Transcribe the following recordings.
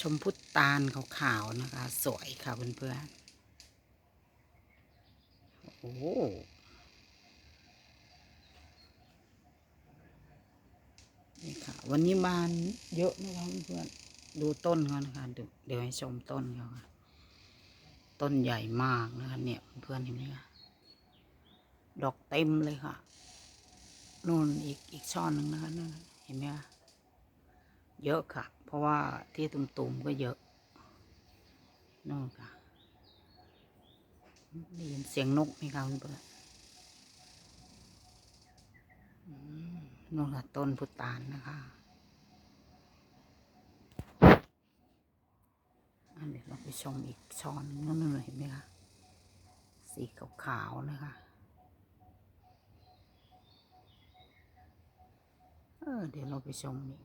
ชมพุตาลขาวๆนะคะ สวยค่ะเพื่อนๆ โอ้โหนี่ค่ะ วันนี้บานเยอะนะคะเพื่อนๆ ดูต้นเขานะคะเดี๋ยวเดี๋ยวให้ชมต้นเขาค่ะ ต้นใหญ่มากนะคะเนี่ยเพื่อนเห็นไหมคะดอกเต็มเลยค่ะนู่นอีกอีกช่อนหนึ่งนะคะนั่นน่ะเห็นไหมคะเยอะค่ะ เพราะว่าที่ตุ่มๆก็เยอะนู่นค่ะได้ยินเสียงนกไหมคะเพื่อนๆอืมนู่นค่ะต้นพุตานนะคะอันนี้เราไปชมอีกช่อหนึงนั่นน่ะเห็นไหมคะสีขาวๆนะคะเออเดี๋ยวเราไปชมนี่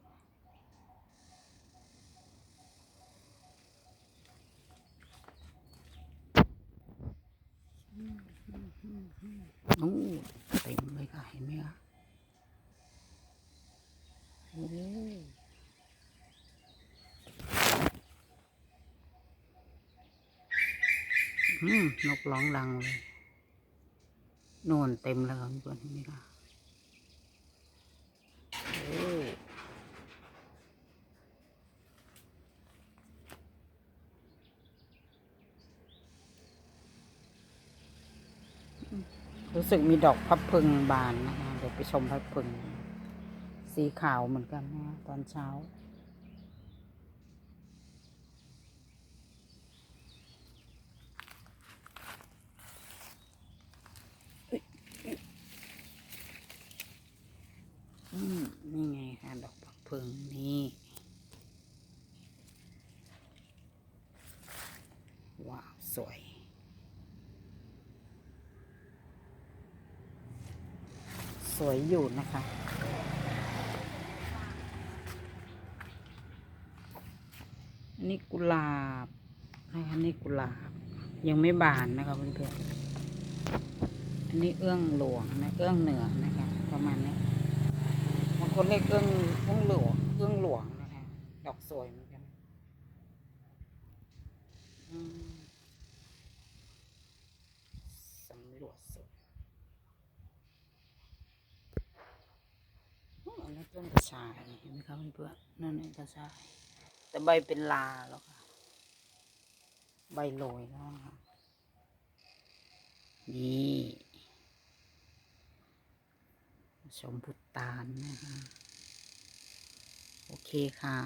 นู่นเต็มเลยค่ะเห็นไหมคะโอ้อืมนกร้องดังเลยโน่นเต็มแล้วค่ะเพื่อนเห็นไหมคะโอ้ รู้สึกมีดอกพับพึงบานนะคะเดี๋ยวไปชมพับพึง สีขาวเหมือนกันนะตอนเช้าอืมนี่ไงค่ะ ดอกพับพึงนี่ ว้าว สวย สวยอยู่นะคะอันนี้กุหลาบนะคะนี่กุหลาบ ยังไม่บานนะคะเพื่อนๆอันนี้เอื้องหลวงนะเอื้องเหนือนะคะประมาณนี้บางคนเรียกเอื้องเอื้องหลวงเอื้องหลวงนะคะดอกสวยเหมือนกันสำรวจสวย อ๋ออันนั้น ต้นกระชายเห็นไหมครับเพื่อนๆนั่นเองกระชาย แต่ใบเป็นลาแล้วค่ะ ใบโรยแล้วค่ะนี่ชมพุตานนะคะโอเคค่ะ